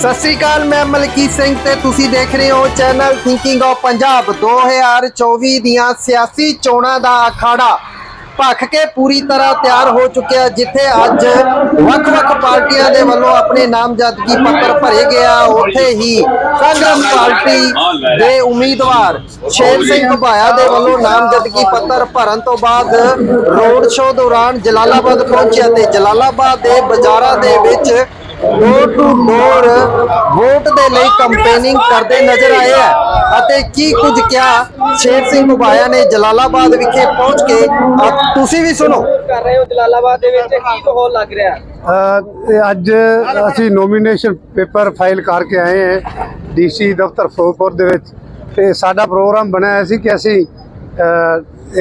ਸਤਿ ਸ੍ਰੀ ਅਕਾਲ, ਮੈਂ ਮਲਕੀਤ ਸਿੰਘ ਤੇ ਤੁਸੀਂ ਦੇਖ ਰਹੇ ਹੋ ਚੈਨਲ ਥਿੰਕਿੰਗ ਆਫ ਪੰਜਾਬ 2024 ਦੀਆਂ ਸਿਆਸੀ ਚੋਣਾਂ ਦਾ ਅਖਾੜਾ। ਭਖ ਕੇ ਪੂਰੀ ਤਰ੍ਹਾਂ ਤਿਆਰ ਹੋ ਚੁੱਕਿਆ, ਜਿੱਥੇ ਅੱਜ ਵੱਖ-ਵੱਖ ਪਾਰਟੀਆਂ ਦੇ ਵੱਲੋਂ ਆਪਣੇ ਨਾਮਜ਼ਦਗੀ ਪੱਤਰ ਭਰੇ ਗਿਆ ਉੱਥੇ ਹੀ ਕਾਂਗਰਸ ਪਾਰਟੀ ਦੇ ਉਮੀਦਵਾਰ ਸ਼ੇਰ ਸਿੰਘ ਘੁਬਾਇਆ ਦੇ ਵੱਲੋਂ ਨਾਮਜ਼ਦਗੀ ਪੱਤਰ ਭਰਨ ਤੋਂ ਬਾਅਦ ਰੋਡ ਸ਼ੋਅ ਦੌਰਾਨ ਜਲਾਲਾਬਾਦ ਪਹੁੰਚਿਆ ਤੇ ਜਲਾਲਾਬਾਦ ਦੇ ਬਾਜ਼ਾਰਾਂ ਦੇ ਵਿੱਚ ਡੋਰ ਟੂ ਡੋਰ ਵੋਟ ਦੇ ਲਈ ਕੰਪੇਨਿੰਗ ਕਰਦੇ ਨਜ਼ਰ ਆਏ ਹੈ ਅਤੇ ਕੀ ਕੁਝ ਕਿਹਾ ਸ਼ੇਰ ਸਿੰਘ ਘੁਬਾਇਆ ਨੇ ਜਲਾਲਾਬਾਦ ਵਿਖੇ ਪਹੁੰਚ ਕੇ ਤੁਸੀਂ ਵੀ ਸੁਣੋ। ਕਰ ਰਹੇ ਹੋ ਜਲਾਲਾਬਾਦ ਦੇ ਵਿੱਚ ਕੀ ਮਾਹੌਲ ਲੱਗ ਰਿਹਾ? ਅੱਜ ਅਸੀਂ ਨੋਮੀਨੇਸ਼ਨ ਪੇਪਰ ਫਾਈਲ ਕਰਕੇ ਆਏ ਹਾਂ ਡੀਸੀ ਦਫ਼ਤਰ ਫਿਰੋਜ਼ਪੁਰ ਦੇ ਵਿੱਚ। ਤੇ ਸਾਡਾ ਪ੍ਰੋਗਰਾਮ ਬਣਿਆ ਹੋਇਆ ਸੀ ਕਿ ਅਸੀਂ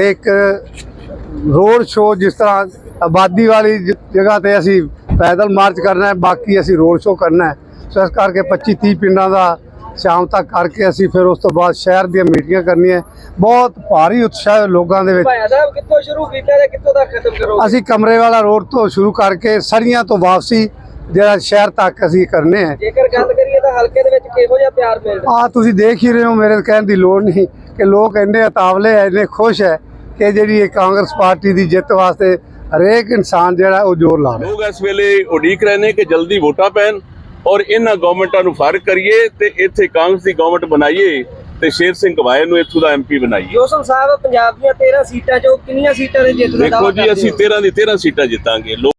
ਇੱਕ ਰੋਡ ਸ਼ੋਅ ਜਿਸ ਤਰ੍ਹਾਂ ਆਬਾਦੀ ਵਾਲੀ ਜਗ੍ਹਾ ਤੇ ਅਸੀਂ ਪੈਦਲ ਮਾਰਚ ਕਰਨਾ ਹੈ ਬਾਕੀ ਅਸੀਂ ਰੋਡ ਸ਼ੋਅ ਕਰਨਾ ਹੈ। ਸੋ ਇਸ ਕਰਕੇ 25 30 ਪਿੰਡਾਂ ਦਾ ਸ਼ਾਮ ਤੱਕ ਕਰਕੇ ਅਸੀਂ ਫਿਰ ਉਸ ਤੋਂ ਬਾਅਦ ਸ਼ਹਿਰ ਦੀਆਂ ਮੀਟਿੰਗਾਂ ਕਰਨੀਆਂ ਬਹੁਤ ਭਾਰੀ ਉਤਸ਼ਾਹ ਹੈ ਲੋਕਾਂ ਦੇ ਵਿੱਚ। ਭਾਇਆ ਸਾਹਿਬ ਕਿੱਥੋਂ ਸ਼ੁਰੂ ਕੀਤਾ ਤੇ ਕਿੱਥੋਂ ਤੱਕ ਖਤਮ ਕਰੋਗੇ? ਅਸੀਂ ਕਮਰੇ ਵਾਲਾ ਰੋਡ ਤੋਂ ਸ਼ੁਰੂ ਕਰਕੇ ਸਰੀਆਂ ਤੋਂ ਵਾਪਸੀ ਜਿਹੜਾ ਸ਼ਹਿਰ ਤੱਕ ਅਸੀਂ ਕਰਨੇ ਆ ਜੇਕਰ ਗੱਲ ਕਰੀਏ ਤਾਂ ਹਲਕੇ ਦੇ ਵਿੱਚ ਕਿਹੋ ਜਿਹਾ ਪਿਆਰ ਮਿਲਦਾ? ਆ ਤੁਸੀਂ ਦੇਖ ਹੀ ਰਹੇ ਹੋ ਮੇਰੇ ਕਹਿਣ ਦੀ ਲੋੜ ਨਹੀਂ ਕਿ ਲੋਕ ਇੰਨੇ ਅਤਾਵਲੇ ਐ ਇੰਨੇ ਖੁਸ਼ ਹੈ ਕਿ ਜਿਹੜੀ ਇਹ ਕਾਂਗਰਸ ਪਾਰਟੀ ਦੀ ਜਿੱਤ ਵਾਸਤੇ ਹਰੇਕ ਇਨਸਾਨ ਜਿਹੜਾ ਉਹ ਜ਼ੋਰ ਲਾ ਰਿਹਾ। ਲੋਕ ਇਸ ਵੇਲੇ ਉਡੀਕ ਰਹੇ ਨੇ ਕਿ ਜਲਦੀ ਵੋਟਾਂ ਪੈਣ ਔਰ ਇਹਨਾਂ ਗਵਰਨਮੈਂਟਾਂ ਨੂੰ ਫ਼ਰਕ ਕਰੀਏ ਤੇ ਇੱਥੇ ਕਾਂਗਰਸ ਦੀ ਗਵਰਨਮੈਂਟ ਬਣਾਈਏ ਤੇ ਸ਼ੇਰ ਸਿੰਘ ਘਵਾਏ ਨੂੰ ਇੱਥੋਂ ਦਾ ਐਮਪੀ ਬਣਾਈਏ। ਜੋਸਨ ਸਾਹਿਬ ਪੰਜਾਬ ਦੀਆਂ 13 ਸੀਟਾਂ ਚੋਂ ਕਿੰਨੀਆਂ ਸੀਟਾਂ ਦੇ ਜਿੱਤ ਦਾ ਦੇਖੋ ਜੀ ਅਸੀਂ ਹੋ? 13 ਦੀ 13 ਸੀਟਾਂ ਜਿੱਤਾਂਗੇ।